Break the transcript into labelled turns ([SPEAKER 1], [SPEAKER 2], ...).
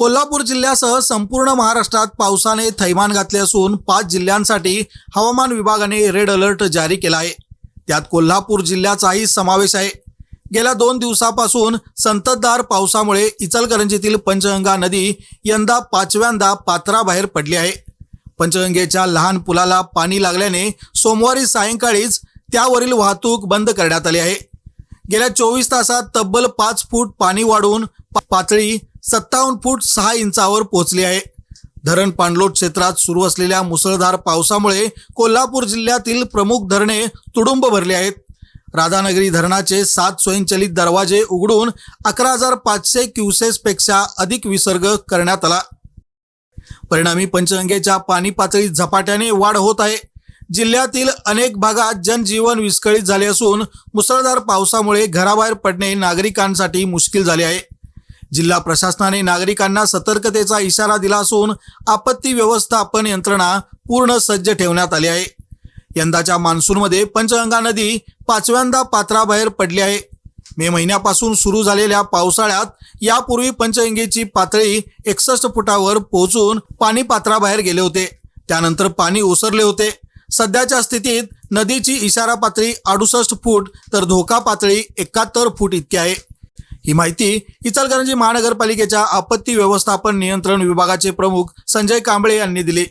[SPEAKER 1] कोल्हापूर जिल्ह्यासह संपूर्ण महाराष्ट्रात पावसाने थैमान घातले असून पाच जिल्ह्यांसाठी हवामान विभागाने रेड अलर्ट जारी केला आहे त्यात कोल्हापूर जिल्ह्याचाही समावेश आहे. गेल्या दोन दिवसापासून संततधार पावसामुळे इचलकरंजीतील पंचगंगा नदी यंदा पाचव्यांदा पात्राबाहेर पडली आहे. पंचगंगेच्या लहान पुलाला पाणी लागल्याने सोमवारी सायंकाळीच त्यावरील वाहतूक बंद करण्यात आली आहे. गेल्या चोवीस तासात तब्बल पाच फूट पाणी वाढून पा- पातळी सत्तावन्न फूट सहा इंचावर पोहोचली आहे. धरण पाणलोट क्षेत्रात सुरू असलेल्या मुसळधार पावसामुळे कोल्हापूर जिल्ह्यातील प्रमुख धरणे तुडुंब भरली आहेत. राधानगरी धरणाचे सात स्वयंचलित दरवाजे उघडून अकरा हजार पाचशे क्युसेसपेक्षा अधिक विसर्ग करण्यात आला. परिणामी पंचगंगेच्या पाणी पातळीत झपाट्याने वाढ होत आहे. जिल्ह्यातील अनेक भागात जनजीवन विस्कळीत झाले असून मुसळधार पावसामुळे घराबाहेर पडणे नागरिकांसाठी मुश्किल झाले आहे. जिल्हा प्रशासनाने नागरिकांना सतर्कतेचा इशारा दिला असून आपत्ती व्यवस्थापन यंत्रणा पूर्ण सज्ज ठेवण्यात आली आहे. यंदाच्या मान्सूनमध्ये पंचगंगा नदी पाचव्यांदा पात्राबाहेर पडली आहे. मे महिन्यापासून सुरू झालेल्या पावसाळ्यात यापूर्वी पंचगंगेची पातळी एकसष्ट फुटावर पोहोचून पाणी पात्राबाहेर गेले होते. त्यानंतर पाणी ओसरले होते. सध्याच्या स्थितीत नदीची इशारा पातळी अडुसष्ट फूट तर धोका पातळी एकाहत्तर फूट इतकी आहे. ही माहिती इचलकरंजी महानगरपालिकेच्या आपत्ती व्यवस्थापन नियंत्रण विभागाचे प्रमुख संजय कांबळे यांनी दिली.